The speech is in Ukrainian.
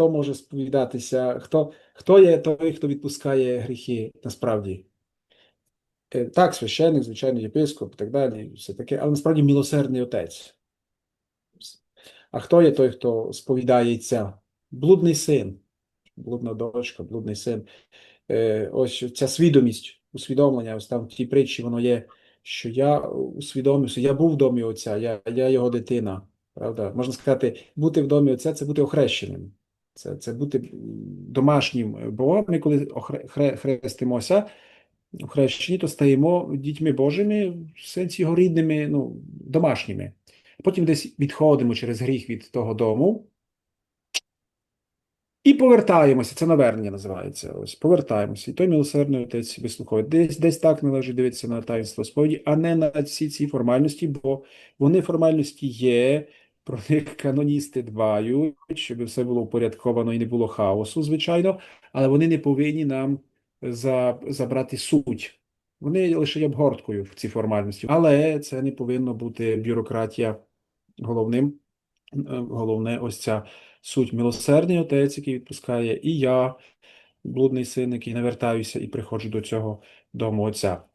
хто може сповідатися, хто, хто є той, хто відпускає гріхи насправді? Е, Так, священник, звичайно, єпископ і так далі, все таке, але насправді милосердний отець. А хто є той, хто сповідається? Блудний син, блудна дочка, блудний син. Е, Ось ця свідомість, усвідомлення, ось там в тій притчі воно є, що я усвідомився, я був в домі отця, я, я його дитина. Правда? Можна сказати, бути в домі отця це бути охрещеним. Це, це бути домашнім. Бо ми, коли хрестимося, в хрещенні, то стаємо дітьми Божими, в сенсі його рідними, ну, домашніми. Потім десь відходимо через гріх від того дому і повертаємося. Це навернення називається. Ось повертаємося. І той милосердний отець вислуховує. Десь, десь так належить дивитися на таїнство сповіді, а не на всі ці формальності, бо вони формальності є. Про них каноністи дбають, щоб все було упорядковано і не було хаосу, звичайно, але вони не повинні нам за, забрати суть. Вони лише є обгорткою в ці формальності. Але це не повинно бути бюрократія головним. Е, Головне, ось ця суть милосердний отець, який відпускає, і я, блудний син, який навертаюся і приходжу до цього дому отця.